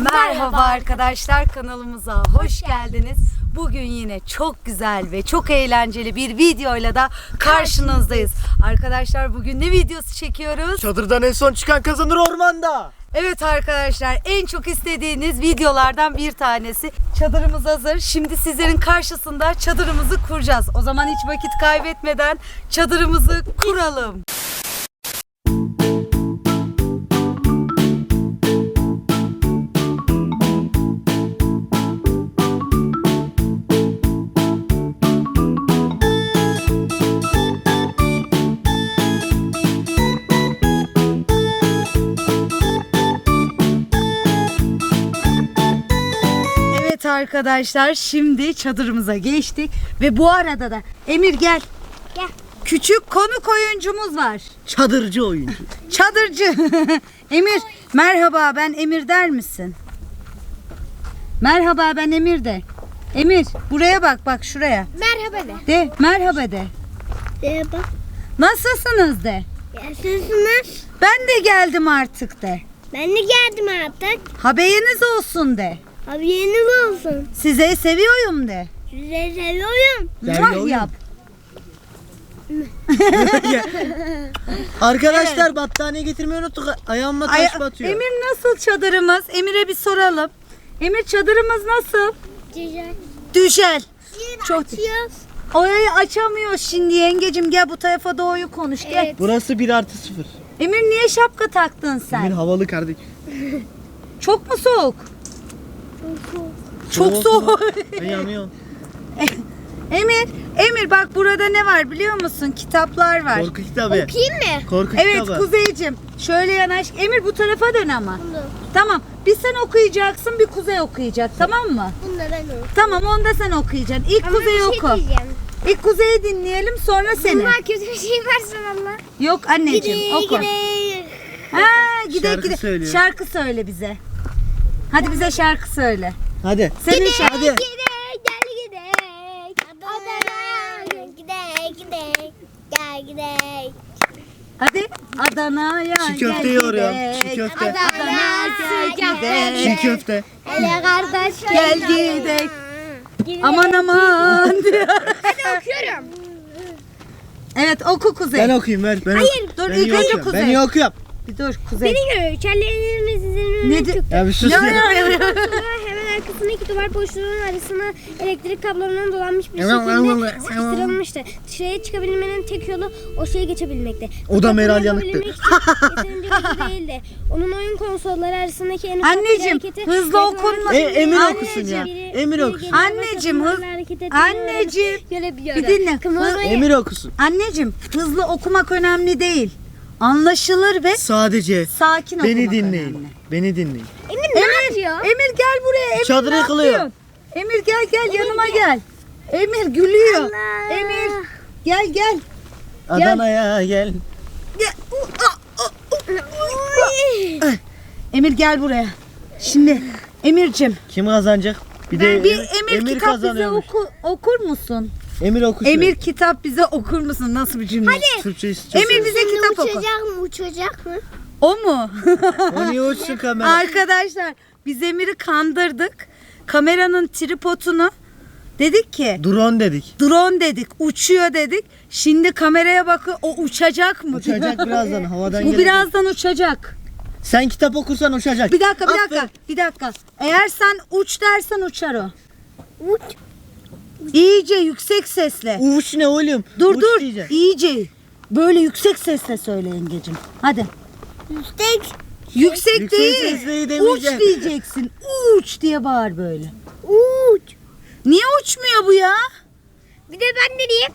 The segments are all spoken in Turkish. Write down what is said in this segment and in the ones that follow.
Merhaba arkadaşlar kanalımıza hoş geldiniz. Bugün yine çok güzel ve çok eğlenceli bir videoyla da karşınızdayız. Arkadaşlar bugün ne videosu çekiyoruz? Çadırdan en son çıkan kazanır ormanda. Evet arkadaşlar en çok istediğiniz videolardan bir tanesi. Çadırımız hazır. Şimdi sizlerin karşısında çadırımızı kuracağız. O zaman hiç vakit kaybetmeden çadırımızı kuralım. Arkadaşlar şimdi çadırımıza geçtik ve bu arada da Emir gel. Gel. Küçük konuk oyuncumuz var. Çadırcı oyuncu. Çadırcı. Emir merhaba ben Emir der misin? Merhaba ben Emir de. Emir buraya bak bak şuraya. Merhaba de. De merhaba de. Merhaba. Nasılsınız de. Nasılsınız? Ben de geldim artık de. Ben de geldim artık. Haberiniz olsun de. Abi yeni olsun. Size seviyorum de. Size seviyorum. Muah oğlum. yap. Arkadaşlar battaniye getirmeyi unuttuk. Ayağıma taş Ay- batıyor. Emir nasıl çadırımız? Emir'e bir soralım. Emir çadırımız nasıl? Güzel. Şimdi Çok- açıyoruz. Orayı açamıyoruz şimdi yengecim gel bu tarafa doğru konuş gel. Evet. Burası 1 artı 0. Emir niye şapka taktın sen? Emir havalı kardeş. Çok mu soğuk? Çok Soğuk soğuk. Ben yanıyorum. Emir, Emir bak burada ne var biliyor musun? Kitaplar var. Korku kitabı. Okuyayım mı? Korku Evet kitabı. Kuzeycim şöyle yanaş. Emir bu tarafa dön ama. Bunu. Tamam bir sen okuyacaksın bir Kuzey okuyacak tamam mı? Bunu da ben okuyayım. Tamam onu da sen okuyacaksın. İlk Ama Kuzey bir şey oku. diyeceğim. İlk Kuzey'i dinleyelim sonra seni. Bunlar kötü bir şey varsa valla. Yok anneciğim Gidey oku. gidey. Ha gide Şarkı gide. söylüyor. Şarkı söyle bize. Hadi bize şarkı söyle. Hadi. Senin şarkı. Hadi. Gidey gel gidey. Adana'ya gidey gidey. Gel gidey. Hadi Adana'ya Çiğ köfte gel yoğuruyorum. gidek. Çiğ köfte. Adana'ya gel gidek. Çiğ köfte. Hele kardeş Gel gidek. Aman aman. Hadi okuyorum. evet oku Kuzey. Ben okuyayım ver. Ben Hayır, ok- dur, ben ilk iyi önce okuyorum. Kuzey. Ben iyi okuyorum. Bir dur Kuzey. Beni görüyor. İçerilerimiz izlenimi Ne di- çıktı. Ya bir sus Ya, ya. ya, hemen arkasındaki duvar boşluğunun arasına elektrik kablolarından dolanmış bir şekilde sıkıştırılmıştı. Dışarıya çıkabilmenin tek yolu o şeye geçebilmekti. O da Meral Yanık'tı. hızlı değildi. Onun oyun konsolları arasındaki en ufak bir Anneciğim, hızlı okunma- E, Emir okusun ya. Emir okusun. Anneciğim, hız-. Anneciğim. Bir dinle. Emir okusun. Anneciğim hızlı okumak önemli değil. Anlaşılır ve Sadece sakin okumak beni dinleyin. önemli. Beni dinleyin. Emir ne yapıyor? Emir gel buraya. Emir Çadırı ne yıkılıyor. yapıyorsun? Emir gel gel yanıma gel. Emir gülüyor. Allah. Emir gel gel. Adana'ya gel. Gel. Emir gel buraya. Şimdi Emir'cim Kim kazanacak? Bir de bir Emir, Emir, Emir kitap bize kazanıyormuş. oku, okur musun? Emir okusun. Emir kitap bize okur musun? Nasıl bir cümle? Türkçe istiyorsun. Emir bize kitap oku. uçacak mı? Uçacak mı? O mu? O niye uçsun kamera? Arkadaşlar biz Emir'i kandırdık. Kameranın tripodunu dedik ki Drone dedik. drone dedik, uçuyor dedik. Şimdi kameraya bakıyor o uçacak mı? Uçacak birazdan havadan Bu gelecek. birazdan uçacak. Sen kitap okursan uçacak. Bir dakika, bir Aferin. dakika, bir dakika. Eğer sen uç dersen uçar o. Uç. İyice yüksek sesle. Uç ne oğlum? Dur Uç dur. diyeceksin. İyice. Böyle yüksek sesle söyle yengecim. Hadi. Yüksek. Yüksek, Yüksek değil. Uç diyeceksin. Uç diye bağır böyle. Uç. Niye uçmuyor bu ya? Bir de ben ne diyeyim?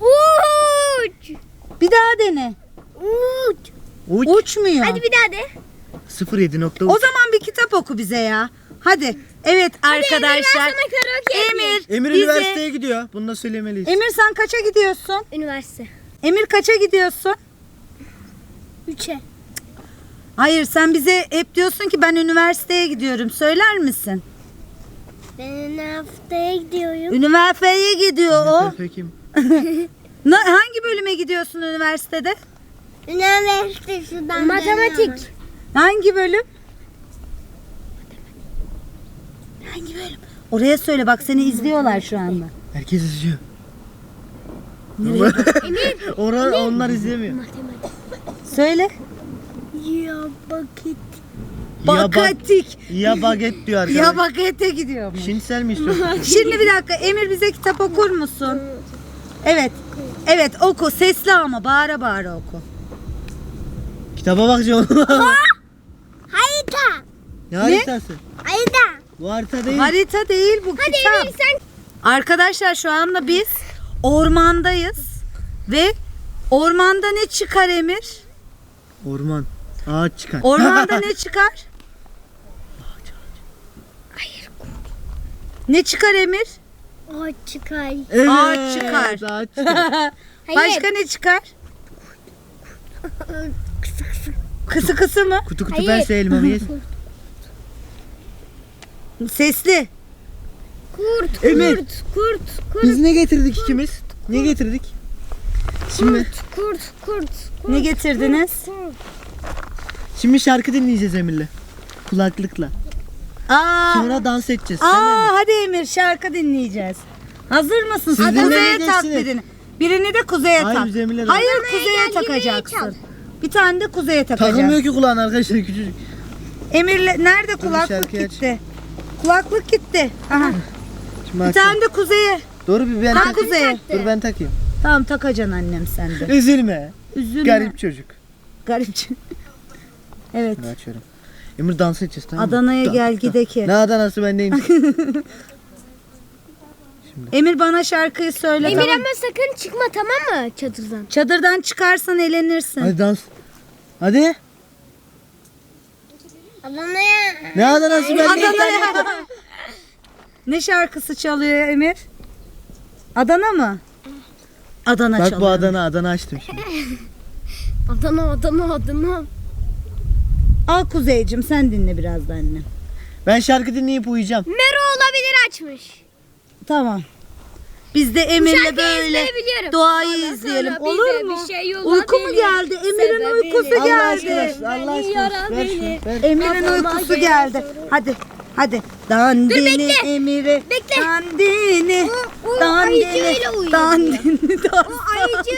Uç. Bir daha dene. Uç. Uç. Uçmuyor. Hadi bir daha de. 07 nokta O zaman bir kitap oku bize ya. Hadi. Evet arkadaşlar. Emir, Emir bize- üniversiteye gidiyor. Bunu da söylemeliyiz. Emir sen kaça gidiyorsun? Üniversite. Emir kaça gidiyorsun? Üçe. Hayır sen bize hep diyorsun ki ben üniversiteye gidiyorum. Söyler misin? Ben haftaya gidiyorum. Üniversiteye gidiyor o. Peki. Na- hangi bölüme gidiyorsun üniversitede? Üniversite şuradan Matematik. Hangi bölüm? Hangi bölüm? Oraya söyle bak seni izliyorlar şu anda. Herkes izliyor. Emir. Onlar, onlar izlemiyor. Matematik. Söyle. Ya bakit. Ya, bak, Bakatik. ya baget diyor arkadaş. Ya bakete gidiyormuş. Şinsel mi istiyorsun? Şimdi bir dakika Emir bize kitap okur musun? Evet. Evet oku sesli ama bağıra bağıra oku. Kitaba bakacağım. Harita. ne haritası? Harita. Bu harita değil. Harita değil bu Hadi kitap. Emir sen. Arkadaşlar şu anda biz ormandayız ve ormanda ne çıkar Emir? Orman. Ağaç çıkar. Ormanda ne çıkar? Ne çıkar Emir? Ağaç çıkar. Evet, Ağaç çıkar. Ağaç çıkar. Hayır. Başka ne çıkar? Kısı kısı mı? kutu kutu Hayır. ben onu yes. Sesli. Kurt. Emir. Kurt. Kurt. Kurt. Biz ne getirdik ikimiz? Ne getirdik? Şimdi Kurt. Kurt. Kurt. Kurt. Ne getirdiniz? Kurt. şimdi şarkı dinleyeceğiz Emir'le. Kulaklıkla. Aa, Sonra dans edeceğiz. Aa hadi Emir şarkı dinleyeceğiz. Hazır mısın? Siz Kuzeye tak birini. Birini de kuzeye Hayır, tak. Hayır Adana'ya kuzeye takacaksın. Bir tane de kuzeye takacaksın. Takılmıyor ki kulağın arkadaşlar küçücük. Emir'le nerede kulaklık şarkıyı aç. Kulaklık gitti. Aha. Şimdi Bir tane de kuzeye. Doğru bir ben Tak tak. kuzeye. Dur ben takayım. Tamam takacaksın annem sen de. Üzülme. Üzülme. Garip çocuk. Garip. evet. Şimdi açıyorum. Emir dans edeceğiz tamam mı? Adana'ya Dan- gel dan- gideki. Ne Adana'sı ben neyim? Emir bana şarkıyı söyle Emir tamam. ama sakın çıkma tamam mı çadırdan? Çadırdan çıkarsan elenirsin. Hadi dans. Hadi. Adana'ya. Ne Adana'sı ben? Adana'ya. ne şarkısı çalıyor Emir? Adana mı? Adana Bak bu çalıyor. Adana Adana açtım şimdi. Adana, Adana, Adana. Al Kuzeycim sen dinle biraz da annem. Ben şarkı dinleyip uyuyacağım. Mero olabilir açmış. Tamam. Biz de Emir'le böyle izleyebiliyorum. doğayı Ondan izleyelim. sonra Olur bize mu? bir şey Uyku mu olabilir. geldi? Emir'in Sebebini. uykusu Allah geldi. aşkına Allah Beni aşkına. yaran Ver beni. şunu. Ver. Emir'in Kafama uykusu gel. geldi. Hadi. Hadi. Dandini bekle. Emir'e. Bekle. Dandini. O- o Dandini. ayıcıyla uyuyor. Dandini. O ayıcı.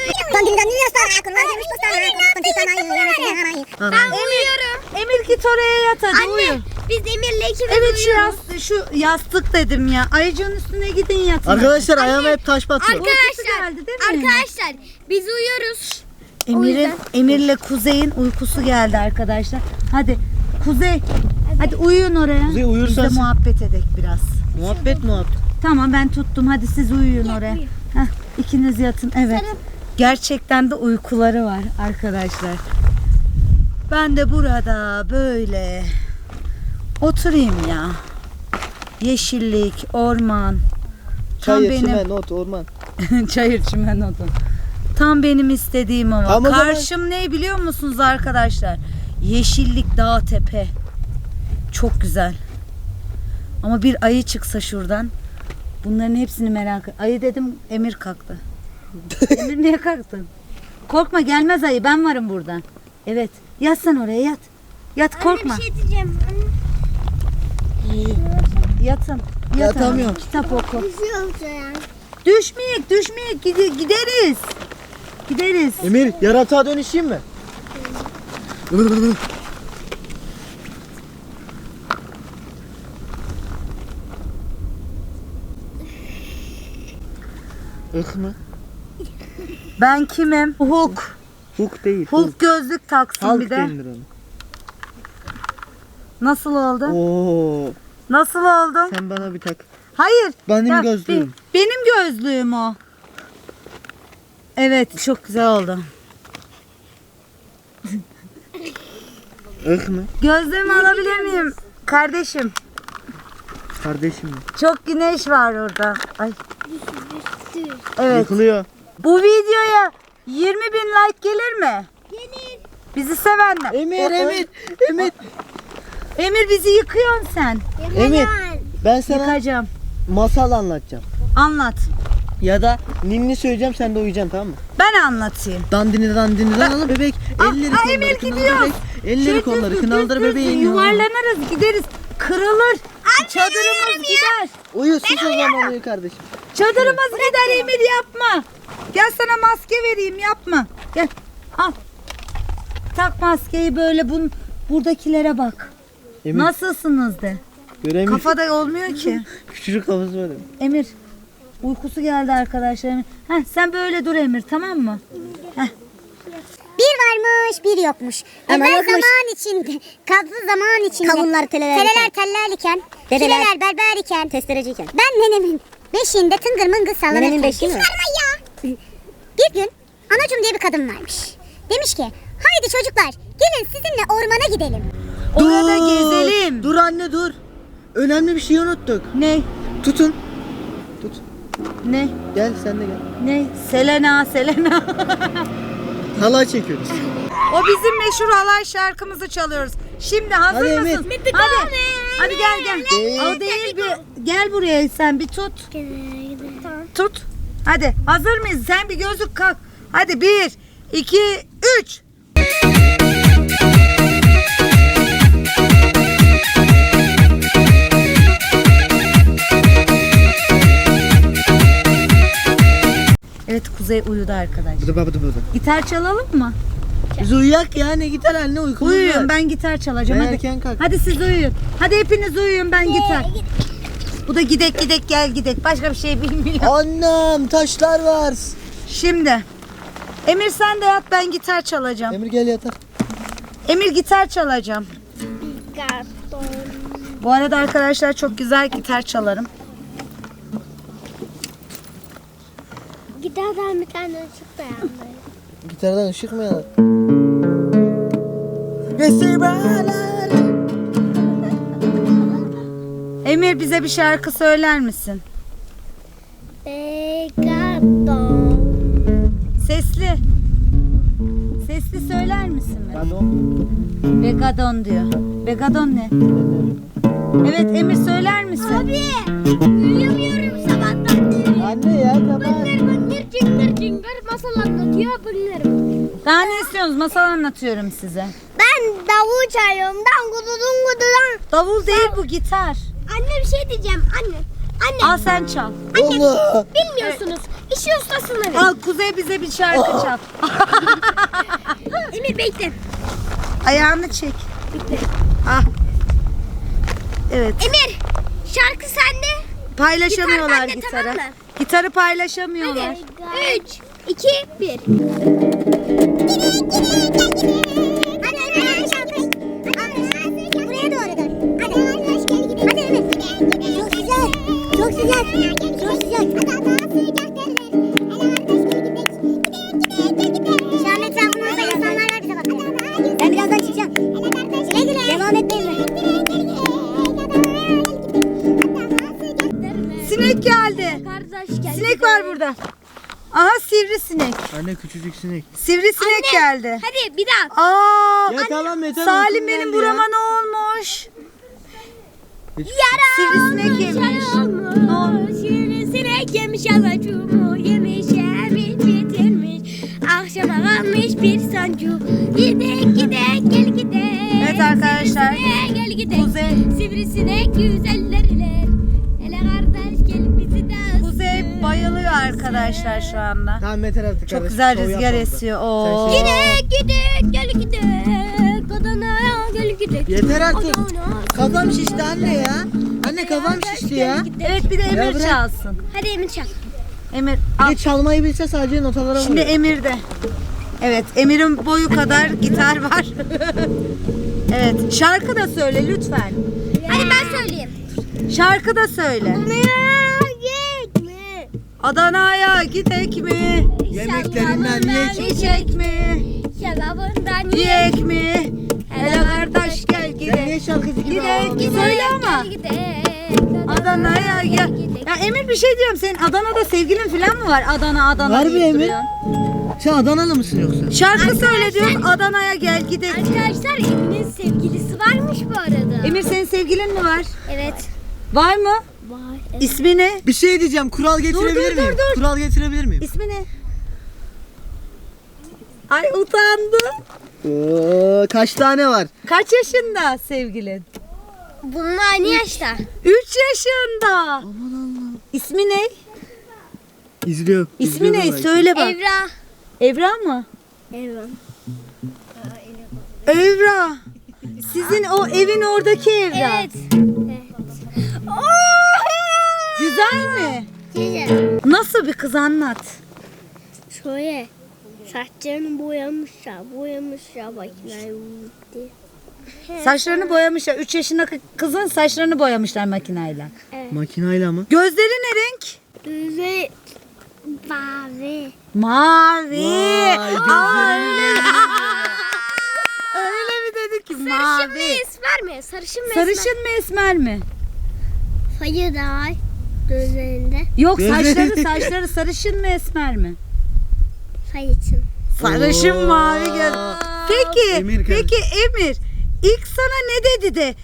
ben uyuyorum. Emir git oraya yat hadi uyu. Biz Emir'le ikimiz Evet şu uyuyoruz. yastık, şu yastık dedim ya. Ayıcığın üstüne gidin yatın. Arkadaşlar ayağıma hep taş batıyor. Arkadaşlar, geldi değil mi? arkadaşlar biz uyuyoruz. Emir'in yüzden. Emir'le Kuzey'in uykusu geldi arkadaşlar. Hadi Kuzey. Hadi uyuyun oraya. Kuzey, uyursan Biz de sen- muhabbet edek biraz. Muhabbet muhabbet. Tamam ben tuttum. Hadi siz uyuyun oraya. uyu. Heh, ikiniz yatın. Evet. Gerçekten de uykuları var arkadaşlar. Ben de burada böyle oturayım ya. Yeşillik, orman. Tam Çayır, benim çimen, ot, orman. çayır çimen odun. Tam benim istediğim ama. Tam o zaman- Karşım ne biliyor musunuz arkadaşlar? Yeşillik, dağ, tepe. Çok güzel. Ama bir ayı çıksa şuradan. Bunların hepsini merak et. Ayı dedim Emir kalktı. Emir niye kalktın? Korkma gelmez ayı ben varım burada. Evet yat sen oraya yat. Yat korkma. Anne bir şey diyeceğim. Yatın. Yat Yatamıyorum. Kitap oku. Düşmeyek düşmeyek Gide- gideriz. Gideriz. Emir yaratığa dönüşeyim mi? Ih mı? Ben kimim? Hulk. Hulk değil. Hulk gözlük taksın Hulk bir de. denilir ona. Nasıl oldu? Oo, Nasıl oldu? sen bana bir tak. Hayır. Benim Ya, gözlüğüm. be- benim gözlüğüm o. Evet çok güzel oldu. Ih mı? Gözlüğümü alabilir miyim? Kardeşim. Kardeşim mi? Çok güneş var orada. Ay. Evet. Yıkılıyor. Bu videoya 20 bin like gelir mi? Gelir. Bizi sevenler. Emir, Emir, Emir. Emir bizi yıkıyorsun sen. Emir. Ben sana Yıkacağım. masal anlatacağım. Anlat. Ya da ninni söyleyeceğim sen de uyuyacaksın tamam mı? Ben anlatayım. Dandini dandini danalı bebek. Elleri Aa, kolları Emir kınalı gidiyor. bebek. Elleri Şey kolları düz, kınaldır düz, düz, bebeğin. Yuvarlanırız gideriz. Kırılır. Çadırımız gider. Uyu sus o zaman uyu kardeşim. Çadırımız gider Emir yapma. Gel sana maske vereyim yapma. Gel al. Tak maskeyi böyle bun buradakilere bak. Emir Nasılsınız de. göremiyorum. Kafada olmuyor ki. Küçücük kafası var. Emir. Uykusu geldi arkadaşlarım. Heh, sen böyle dur Emir tamam mı? Bir varmış bir yokmuş. Ama Evvel yokmuş. zaman içinde, kazlı zaman içinde. Kavunlar teleler Teleler iken. teller iken. Dedeler. Fileler berber iken. Testereciyken. Ben nenemin beşiğinde tıngır mıngır sallanırken. Nenenin beşiği mi? Ya. Bir gün anacım diye bir kadın varmış. Demiş ki haydi çocuklar gelin sizinle ormana gidelim. Orada gezelim. Dur anne dur. Önemli bir şey unuttuk. Ne? Tutun. Tut. Ne? Gel sen de gel. Ne? Selena, Selena. Halay çekiyoruz. o bizim meşhur halay şarkımızı çalıyoruz. Şimdi hazır Hadi mısın? Hadi. Hadi gel gel. Değil. O değil bir gel buraya sen bir tut. Tut. Hadi hazır mıyız? Sen bir gözlük kalk. Hadi bir, iki, üç. Evet Kuzey uyudu arkadaş. Bıdı bıdı bıdı. Gitar çalalım mı? Biz uyuyak ya ne gitar anne uykumuz Uyuyun var. ben gitar çalacağım. Ben hadi. erken kalktım. Hadi siz uyuyun. Hadi hepiniz uyuyun ben gitar. Bu da gidek gidek gel gidek. Başka bir şey bilmiyor. Annem taşlar var. Şimdi Emir sen de yat ben gitar çalacağım. Emir gel yatar. Emir gitar çalacağım. Bu arada arkadaşlar çok güzel gitar çalarım. Giderden bir tane ışık da yandı. Gitardan ışık mı? Vesibelale. Emir bize bir şarkı söyler misin? Begaton. Sesli. Sesli söyler misin? mi? Pardon. Begadon diyor. Begadon ne? Evet Emir söyler misin? Abi uyuyamıyorum sabahtan beri. Anne ya kapat. Cıngır masal anlatıyor bıngırım. Daha ne istiyorsunuz? Masal anlatıyorum size. Ben davul çalıyorum. Dangudu dungudu dan. Davul değil bu gitar. Anne bir şey diyeceğim anne. Anne Al sen çal. Allah. bilmiyorsunuz. İşi ustasına ver. Al Kuzey bize bir şarkı çal. Emir bekle. Ayağını çek. Ah. Evet. Emir şarkı sende. Paylaşamıyorlar Gitar bende, gitarı. tamam mı? Gitarı paylaşamıyorlar. Hadi. 3, 2, 1. sivrisinek. Anne küçücük sinek. Sivrisinek geldi. Hadi bir daha. Aa! Ya tamam yeter. Salim benim burama ya. ne olmuş? Hiç- Sivrisinek yemiş. Sivrisinek yemiş alacumu yemiş yemiş bitirmiş. Akşama kalmış bir soncu. Gidek gidek gel gidek. Evet arkadaşlar, Sivrisinek gel gidek. Kuzey. Sivrisinek güzellerler. Hele kardeş bayılıyor arkadaşlar şu anda. Tamam yeter artık Çok kardeşim, güzel rüzgar yapma esiyor. Oo. Sen şey- Gidek gidek gel gidek. Adana'ya gel gidek. Yeter artık. Adana. Kafam şişti anne ya. Anne kafam şişti ya. Evet bir de Ya Emir bırak. çalsın. Hadi Emir çak. Emir Bir al. de çalmayı bilse sadece notalara Şimdi vuruyor. Emir de. Evet Emir'in boyu kadar gitar var. evet şarkı da söyle lütfen. Hadi ben söyleyeyim. Şarkı da söyle. gitme. Adana'ya gidek mi? Yemeklerinden ye. Yiyecek mi? Şalabından ye. Yiyek mi? Hele kardeş gel gidek. niye şarkıcı gibi Gidek, gidek. Söyle ama. Adana'ya gel. Ya Emir bir şey diyorum senin Adana'da sevgilin falan mı var? Adana Adana Var deyip Emir. duruyorsun. Sen Adanalı mısın yoksa? Şarkı söyle diyorum Adana'ya gel gidek. Arkadaşlar Emir'in sevgilisi varmış bu arada. Emir senin sevgilin mi var? Evet. Var mı? Var. Evet. İsmi ne? Bir şey diyeceğim. Kural getirebilir dur, dur, miyim? dur. Kural getirebilir miyim? İsmi ne? Ay utandı. Oo, kaç tane var? Kaç yaşında sevgilin? Bunun aynı yaşta. 3 yaşında. İsmi ne? İzliyor. İsmi izliyor ne? belki. Söyle bak. Evra. Evra mı? Evra. Evra. Sizin o evin oradaki Evra. Evet. Güzel mi? Güzel. Nasıl bir kız anlat. Şöyle saçlarını boyamışlar, boyamışlar makineyi diye. Saçlarını boyamışlar. 3 yaşındaki kızın saçlarını boyamışlar makineyle. Makinayla mı? Gözleri ne renk? Böyle mavi. Mavi. Vay, öyle. öyle mi dedik ki? Sarışın mı Mavi. esmer mi? Sarışın mı esmer? Sarışın mı esmer mi? Hayır var. Gözlerinde. Yok saçları saçları sarışın mı esmer mi? Sayıçın. Sarışın Oo. mavi göz. Peki, Emir peki Emir ilk sana ne dedi de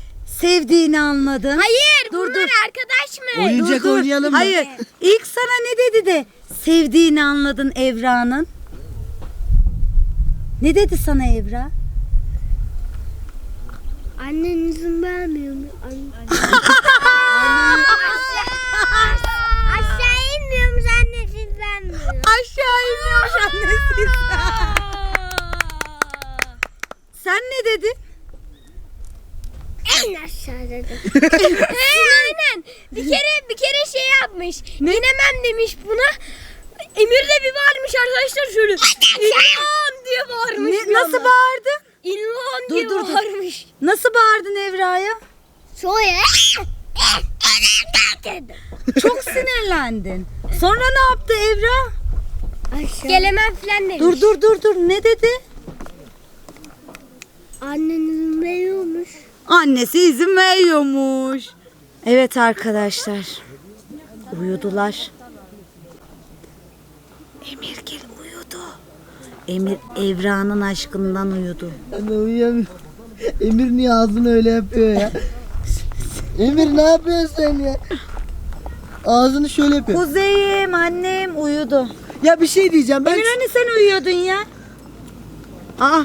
sevdiğini anladın? Hayır Dur, bunlar dur. arkadaş mı? Oyuncak oynayalım mı? Hayır. İlk sana ne dedi de sevdiğini anladın Evra'nın? Ne dedi sana Evra? Annen izin vermiyor mu? Aşağı inmiyormuş annesi izin vermiyor. Aşağı iniyormuş annesi. Sen ne dedin? En aşağı dedim. He aynen. Bir kere bir kere şey yapmış. İnemem demiş buna. Emir de bir bağırmış arkadaşlar şöyle. İlhan diye bağırmış. Ne, bir nasıl anda. bağırdın? İlhan Dur, diye dur, dur. bağırmış. Nasıl bağırdın Evra'ya? Şöyle. Çok sinirlendin. Sonra ne yaptı Evra? Gelemem filan demiş. Dur dur dur dur ne dedi? Annen izin veriyormuş. Annesi izin veriyormuş. Evet arkadaşlar. Uyudular. Emir gel uyudu. Emir Evra'nın aşkından uyudu. Ben de uyuyamıyorum. Emir niye ağzını öyle yapıyor ya? Emir ne yapıyorsun sen ya? Ağzını şöyle yapıyor. Kuzeyim annem uyudu. Ya bir şey diyeceğim ben. Emir hani sen uyuyordun ya? Aa.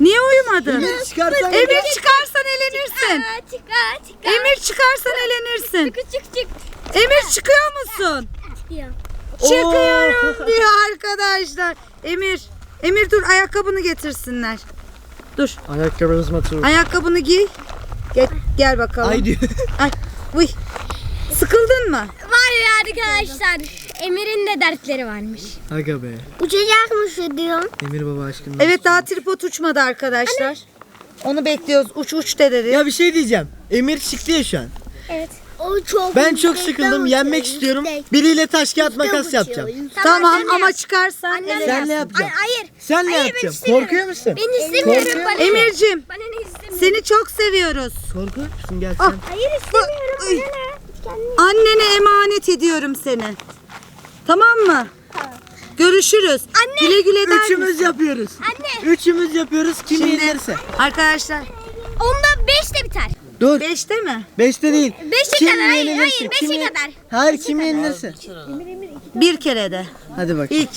Niye uyumadın? Emir çıkarsan Emir çıkarsan elenirsin. Aa, çıkar çıkar. Emir çıkarsan elenirsin. Çık çık çık. Emir çıkıyor musun? Ya. Çıkıyorum diyor arkadaşlar. Emir, Emir dur ayakkabını getirsinler. Dur. Ayakkabınız maturu. Ayakkabını giy. Gel, gel bakalım. Ay diyor. Ay, uy. Sıkıldın mı? Var ya arkadaşlar. Emir'in de dertleri varmış. Aga be. Uçacakmış diyorum. Emir baba aşkından. Evet daha tripod uçmadı arkadaşlar. Onu bekliyoruz. Uç uç de dedi. Ya bir şey diyeceğim. Emir çıktı ya şu an. Evet. O çok Ben çok yüksekten sıkıldım. uçuyor, Yenmek istiyorum. Biriyle taş kağıt makas Uçuyor, yapacağım. yüksek. Tamam ama yap. çıkarsan Annem Senle yap. yapacağım. Hayır, hayır. Senle Hayır, ben yapacağım. istemiyorum. Korkuyor musun? Ben istemiyorum. Korkuyor Bana ne? Emir'cim Bana ne istemiyorum. seni çok seviyoruz. Korkuyor musun? Gel Ah. sen. Hayır istemiyorum. Bana Uy. ne? Kendine- Annene emanet ediyorum seni. Tamam mı? Görüşürüz. Anne. Güle güle der Üçümüz misin? yapıyoruz. Anne. Üçümüz yapıyoruz. Kim Şimdi- yenirse. Arkadaşlar Onda beş de biter. Dur. beşte mi? Beşte değil. Beşe Kim kadar. Hayır, yenilirse, hayır. kim Beşe ye- kadar. Hayır kim yenilirse. Bir kere de. Hadi bak. İlk.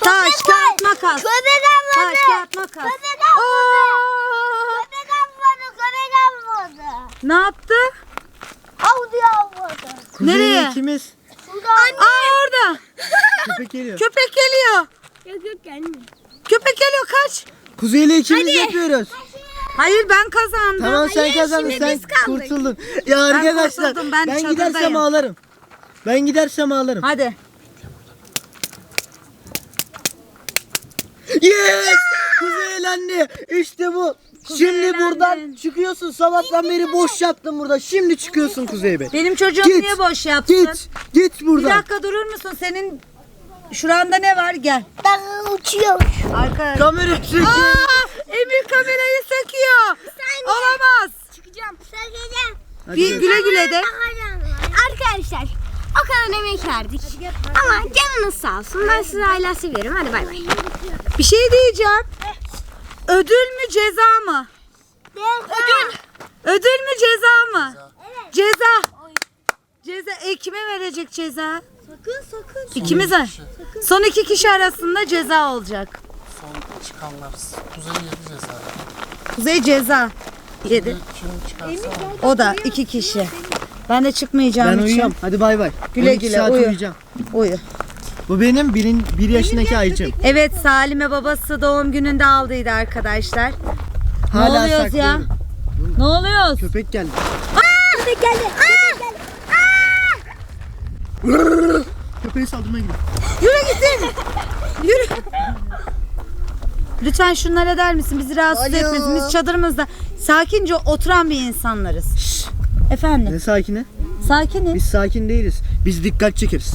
Taş, kağıt, makas. Köpek Taş, kağıt, makas. Köpek Oo! Köpek avladı. Köpek avladı. Ne yaptı? Avdı avladı. Kuzey'le Nereye? ikimiz. Aa orada. Köpek geliyor. Köpek geliyor. Yok yok gelmiyor. Köpek geliyor kaç. Kuzey'le ikimiz yapıyoruz. Hayır ben kazandım. Tamam sen Hayır, kazandın şimdi sen biz kaldık. kurtuldun. Ya arkadaşlar kurtuldum, ben ben, çadırdayım. gidersem ağlarım. Ben gidersem ağlarım. Hadi. Yes! Kuzey anne işte bu. Şimdi elendi. buradan çıkıyorsun. Sabahtan beri boş yaptın burada. Şimdi çıkıyorsun Kuzey Bey. Benim çocuğum Git. niye boş yapsın? Git. Git Bir buradan. dakika durur musun? Senin şuranda ne var? Gel. Ben uçuyor. Arkadaşlar. Kamera çekiyor. Aa, Emir kamerayı söküyor. Olamaz. Çıkacağım. Söyleyeceğim. Bir güle güle de. Arkadaşlar o kadar emek verdik. Ama canınız sağ olsun. Ben sizi hala seviyorum. Hadi bay bay. Bir şey diyeceğim. Ödül mü ceza mı? Ödül. Ödül mü ceza mı? Ceza. Ceza. E kime verecek ceza? Sakın sakın. İkimize. Son iki kişi arasında ceza olacak. Son çıkanlar kuzey yedi ceza. Kuzey ceza. Yedi. O da iki kişi. Ben de çıkmayacağım Ben için. Hadi bay bay. Güle 12 güle, saat uyu. uyuyacağım. Uyu. Bu benim birin, bir yaşındaki ayıcım. Evet Salim'e babası doğum gününde aldıydı arkadaşlar. Hala ne oluyoruz ya? saklıyorum. Ne oluyoruz? Köpek geldi. Köpek geldi. Köpeği saldırmaya gidiyor. Yürü gitsin. Yürü. Lütfen şunlara der misin? Bizi rahatsız Alo. etmesin. Biz çadırımızda sakince oturan bir insanlarız. Efendim. Ne sakini? Sakiniz. Biz sakin değiliz. Biz dikkat çekeriz.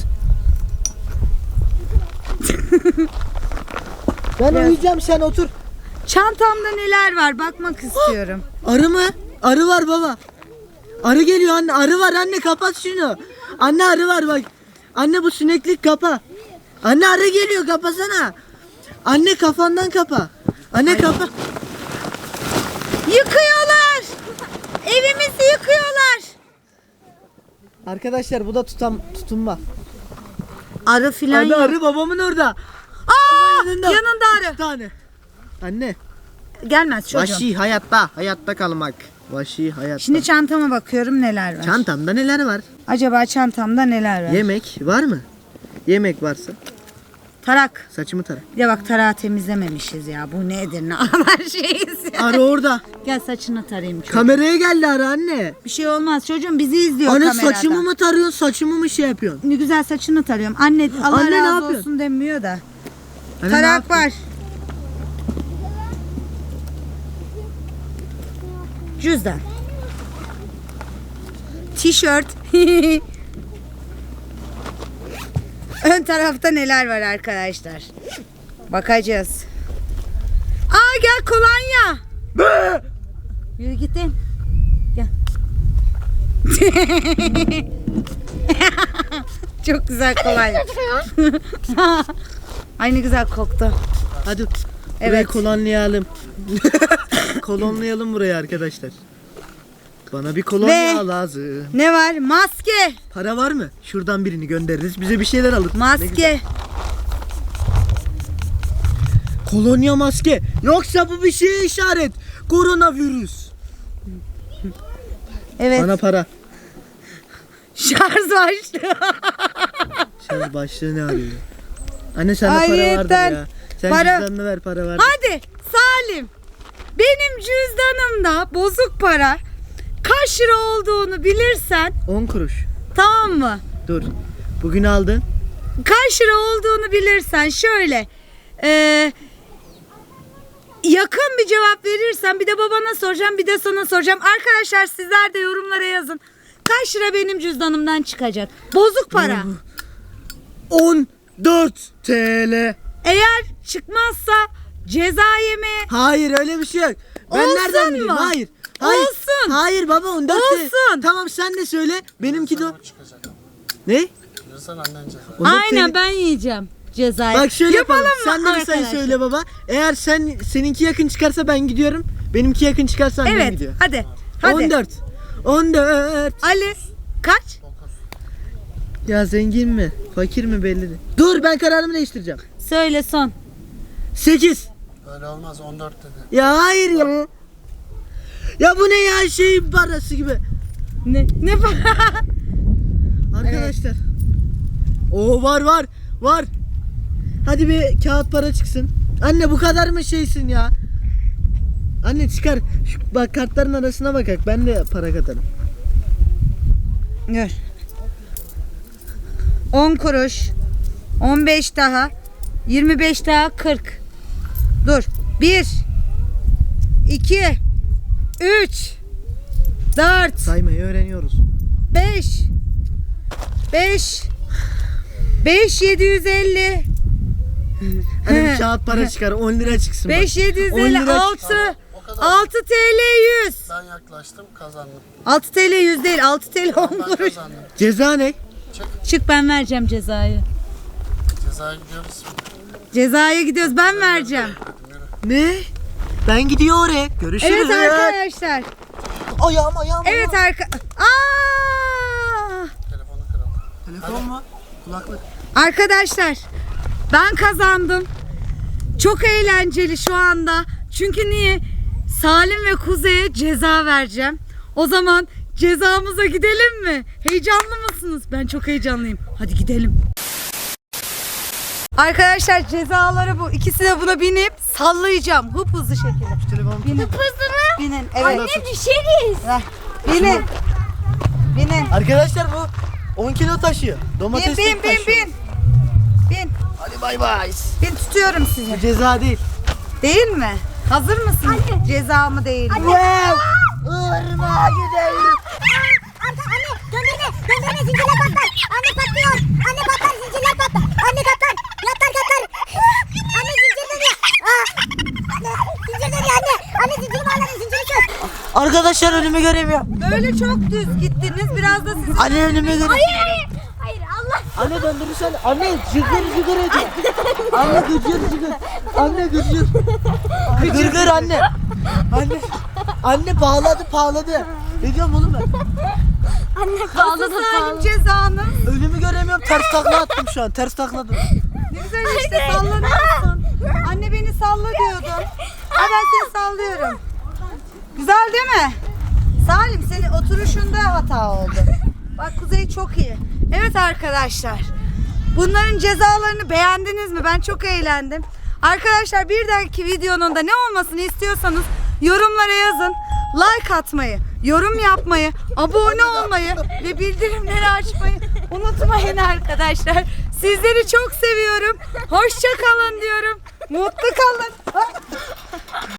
ben uyuyacağım sen otur. Çantamda neler var bakmak istiyorum. Arı mı? Arı var baba. Arı geliyor anne. Arı var anne kapat şunu. Anne arı var bak. Anne bu sineklik kapa. Anne arı geliyor kapasana. Anne kafandan kapa. Anne kapa. Yıkıyorlar. Evimizi yıkıyorlar. Arkadaşlar bu da tutam tutunma. Arı filan yok. arı babamın orada. Aa, yanında. yanında arı. tane. Anne. Gelmez çocuğum. Vahşi hayatta. Hayatta kalmak. Vahşi hayatta. Şimdi çantama bakıyorum neler var. Çantamda neler var? Acaba çantamda neler var? Yemek var mı? Yemek varsa Tarak. saçımı tara. Bir de bak tarağı temizlememişiz ya. Bu nedir ne kadar şeyiz. Arı orada. Gel saçını tarayayım çocuğum. Kameraya geldi arı anne. Bir şey olmaz çocuğum bizi izliyor Anne kamerada. saçımı mı tarıyorsun saçımı mı şey yapıyorsun? Ne güzel saçını tarıyorum. Anne Allah Anne ne razı yapıyorsun? olsun demiyor da. Anne, ne Tarak var. Cüzdan. Tişört. Ön tarafta neler var arkadaşlar? Bakacağız. Aa gel kolonya. Yürü. Gel. Çok güzel kolonya. Ay ne güzel koktu. Hadi burayı Evet. kolonlayalım. kolonlayalım burayı arkadaşlar. Bana bir kolonya Ve- lazım. Ne var? Maske. Para var mı? Şuradan birini göndeririz. Bize bir şeyler alır. Ne güzel. Maske. Kolonya maske. Yoksa bu bir şeye işaret. Koronavirüs. Evet. Bana para. Şarj başlığı. Sen başlığı ne arıyor? Anne sende para yeter. ya. Sen Para- cüzdanını ver para var. Hadi Salim. Benim cüzdanımda bozuk para kaç lira olduğunu bilirsen 10 kuruş. tamam mı? Dur. Bugün aldın. Kaç lira olduğunu bilirsen şöyle eee, yakın bir cevap verirsen bir de babana soracağım bir de sana soracağım. Arkadaşlar sizler de yorumlara yazın. Kaç lira benim cüzdanımdan çıkacak? Bozuk para. 14 TL. Eğer çıkmazsa ceza yeme. Hayır öyle bir şey yok. Ben Olsun nereden bileyim? mu? Hayır. Hayır. Olsun. Hayır baba 14 TL. Olsun. Tamam sen de söyle. Benimki de o. Ne? Ondan Aynen TL. ben yiyeceğim cezayı. Bak şöyle yapalım. mı Sen de bir sayı arkadaşlar? söyle baba. Eğer sen seninki yakın çıkarsa ben gidiyorum. Benimki yakın çıkarsa annem Evet gidiyor. hadi. Hadi. 14. 14. Ali kaç? Ya zengin mi? Fakir mi belli değil. Dur ben kararımı değiştireceğim. Söyle son. 8. Öyle olmaz 14 dedi. Ya hayır ya. Ya bu ne ya şey parası gibi. Ne? Ne para? Arkadaşlar. Oo var var var. Hadi bir kağıt para çıksın. Anne bu kadar mı şeysin ya? Anne çıkar. Şu, bak kartların arasına bakak. Ben de para katarım. Gör. 10 kuruş. 15 daha. 25 daha 40. Dur. 1 2 3 4 Saymayı öğreniyoruz. 5 5 5 750 Hani bir kağıt para çıkar. 10 lira çıksın. bak. 5 10 750 lira 6 O kadar. 6 TL 100 Ben yaklaştım kazandım. 6 TL 100 değil 6 TL 10 Ben kuruş kazandım. Ceza ne? Çık ben vereceğim cezayı Cezaya gidiyoruz. Cezaya gidiyoruz ben vereceğim Ne? Ben gidiyor oraya. Görüşürüz. Evet arkadaşlar Ayağım ayağım. Evet arka Aa! Telefonu. Telefon mu? Kulaklık. Arkadaşlar ben kazandım. Çok eğlenceli şu anda. Çünkü niye? Salim ve Kuzey'e ceza vereceğim. O zaman cezamıza gidelim mi? Heyecanlı mısınız? Ben çok heyecanlıyım. Hadi gidelim. Arkadaşlar cezaları bu. İkisi de buna binip sallayacağım. Hıp hızlı şekilde. Telefon Binin. Hızlı mı? Binin. Evet. Anne düşeriz. Binin. Binin. Arkadaşlar bu 10 kilo taşıyor. Bin Domates bin tek bin taşıyor. bin. Bin. Hadi bay bay. Bin tutuyorum sizi. Bu ceza değil. Değil mi? Hazır mısın? Ceza mı değil mi? Irmağa gidelim. Anne, anne gönderme, gönderme zincirler patlar. Anne patlıyor. Anne patlar, zincirler patlar. Anne katlar, anne, anne. Zinciri çöz. Arkadaşlar önümü göremiyorum. Böyle çok düz gittiniz. Biraz da sizin Anne önümü göremiyorum. Hayır. Hayır Allah. Anne döndürürsen. Anne cıgır cıgır ediyor. Anne gıcır cıgır. Anne gıcır. Gırgır anne. Anne. Anne bağladı bağladı. Ne diyorum oğlum ben? Anne bağladı bağladı. cezanı? Önümü göremiyorum. Ters takla attım şu an. Ters takladım. Ne güzel işte sallanıyorsun. Anne beni salla diyordun. Ha ben seni sallıyorum. Güzel değil mi? Salim senin oturuşunda hata oldu. Bak Kuzey çok iyi. Evet arkadaşlar. Bunların cezalarını beğendiniz mi? Ben çok eğlendim. Arkadaşlar bir dahaki videonun da ne olmasını istiyorsanız yorumlara yazın. Like atmayı, yorum yapmayı, abone olmayı ve bildirimleri açmayı unutmayın arkadaşlar. Sizleri çok seviyorum. Hoşça kalın diyorum. Mutlu kalın.